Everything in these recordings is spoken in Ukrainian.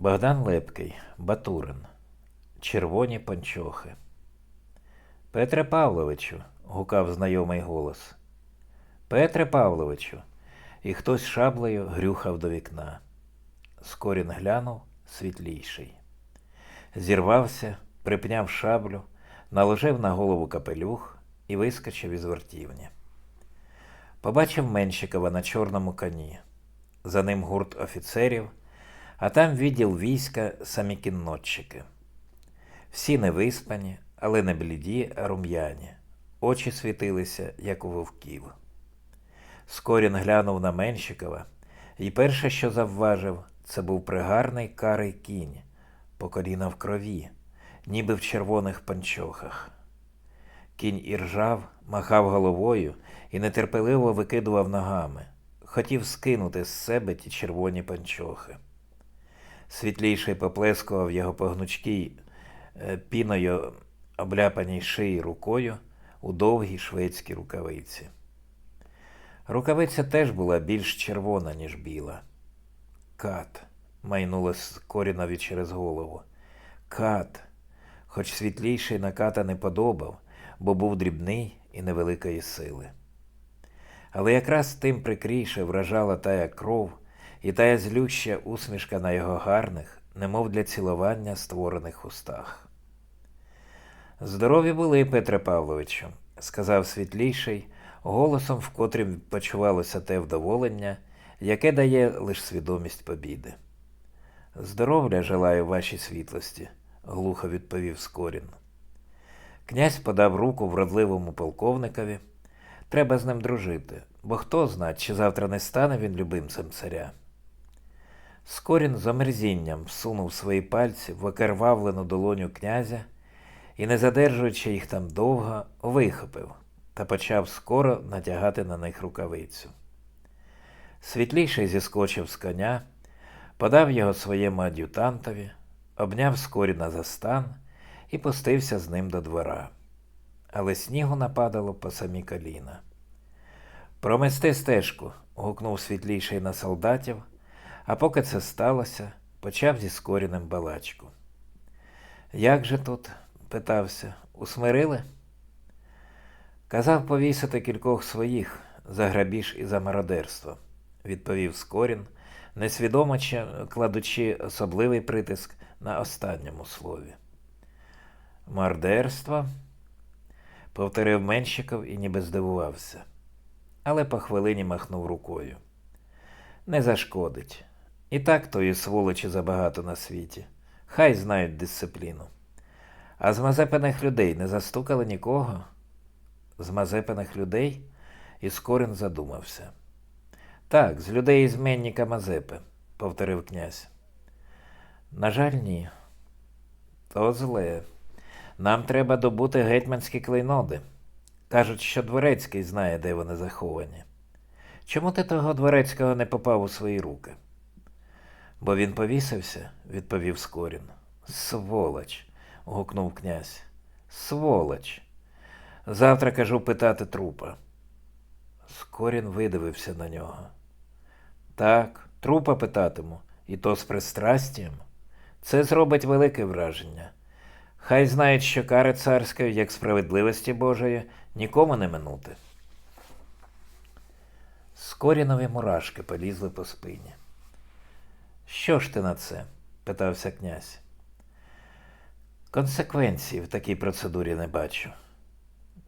Богдан Лепкий, Батурин. Червоні панчохи. Петре Павловичу. гукав знайомий голос. Петре Павловичу. І хтось шаблею грюхав до вікна. Скорін глянув світліший. Зірвався, припняв шаблю, наложив на голову капелюх і вискочив із вертівні. Побачив Менщикова на чорному коні. За ним гурт офіцерів, а там відділ війська самі кіннотчики. Всі не виспані, але не бліді, а рум'яні. Очі світилися, як у вовків. Скорін глянув на Менщикова, і перше, що завважив, це був пригарний карий кінь, по коліна в крові, ніби в червоних панчохах. Кінь іржав, махав головою і нетерпеливо викидував ногами, хотів скинути з себе ті червоні панчохи. Світліший поплескував його по гнучкій е, піною обляпаній шиї рукою у довгій шведській рукавиці. Рукавиця теж була більш червона, ніж біла. Кат, майнуло корінові через голову. Кат, хоч світліший на ката не подобав, бо був дрібний і невеликої сили. Але якраз тим прикріше вражала тая кров і тая злюща усмішка на його гарних, немов для цілування створених устах. Здорові були, Петре Павловичу, сказав світліший, голосом, в котрім почувалося те вдоволення, яке дає лише свідомість побіди. Здоров'я желаю вашій світлості, глухо відповів Скорін. Князь подав руку вродливому полковникові. Треба з ним дружити, бо хто зна, чи завтра не стане він любимцем царя. Скорін з омерзінням всунув свої пальці в окервавлену долоню князя і, не задержуючи їх там довго, вихопив та почав скоро натягати на них рукавицю. Світліший зіскочив з коня, подав його своєму ад'ютантові, обняв Скоріна за стан і пустився з ним до двора. Але снігу нападало по самі коліна. Промести стежку, гукнув світліший на солдатів, а поки це сталося, почав зі скоріним балачку. Як же тут? питався, усмирили? Казав повісити кількох своїх за грабіж і за мародерство, відповів Скорін, несвідомо чи кладучи особливий притиск на останньому слові. Мардерство? повторив Менщиков і ніби здивувався, але по хвилині махнув рукою. Не зашкодить. І так тої сволочі забагато на світі. Хай знають дисципліну. А з мазепаних людей не застукали нікого? З мазепаних людей? І Скорин задумався. Так, з людей ізменника Мазепи, повторив князь. На жаль, ні. То зле. Нам треба добути гетьманські клейноди. Кажуть, що дворецький знає, де вони заховані. Чому ти того дворецького не попав у свої руки? Бо він повісився, відповів Скорін. Сволоч. гукнув князь. Сволоч. Завтра кажу питати трупа. Скорін видивився на нього. Так, трупа питатиму, і то з пристрастям. Це зробить велике враження. Хай знають, що кари царської, як справедливості Божої, нікому не минути. Скорінові мурашки полізли по спині. Що ж ти на це? питався князь. Консеквенції в такій процедурі не бачу.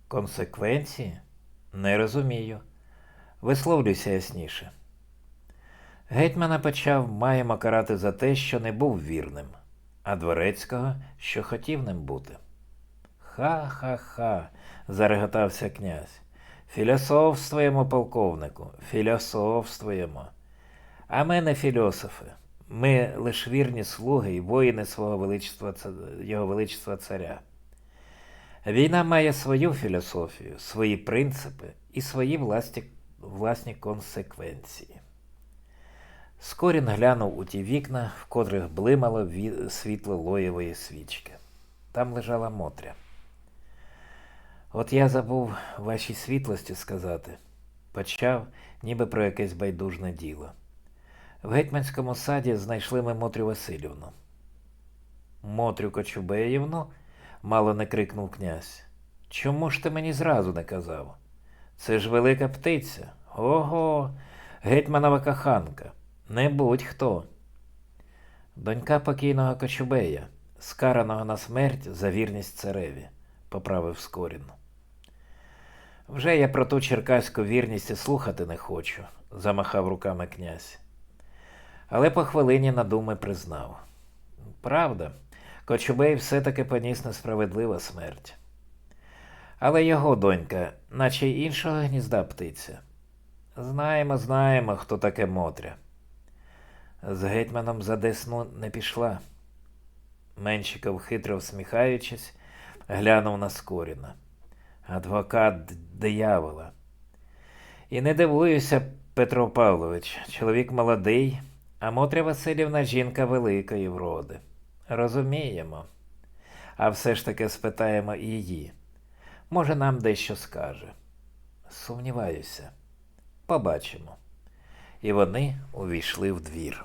Консеквенції? Не розумію. Висловлюйся ясніше. Гетьмана почав маємо карати за те, що не був вірним, а дворецького, що хотів ним бути. Ха-ха-ха, зареготався князь. Філософствуємо, полковнику, філософствуємо. А ми не філософи. Ми лише вірні слуги і воїни свого величества, його величества царя. Війна має свою філософію, свої принципи і свої власні, власні консеквенції. Скорін глянув у ті вікна, в котрих блимало світло лоєвої свічки. Там лежала Мотря. От я забув вашій світлості сказати, почав, ніби про якесь байдужне діло. В гетьманському саді знайшли ми Мотрю Васильівну. Мотрю Кочубеївну? мало не крикнув князь. Чому ж ти мені зразу не казав? Це ж велика птиця. Ого, гетьманова коханка. Не будь-хто. Донька покійного Кочубея, скараного на смерть за вірність цареві, поправив Скорін. Вже я про ту черкаську вірність і слухати не хочу, замахав руками князь. Але по хвилині на думи признав. Правда, Кочубей все-таки поніс несправедлива смерть. Але його донька, наче й іншого гнізда птиця. Знаємо, знаємо, хто таке Мотря. З гетьманом за Десну не пішла. Меншиков, хитро всміхаючись, глянув на Скоріна. Адвокат диявола. І не дивуюся, Петро Павлович, чоловік молодий, а Мотря Васильівна жінка великої вроди. Розуміємо. А все ж таки спитаємо її. Може, нам дещо скаже. Сумніваюся. Побачимо. І вони увійшли в двір.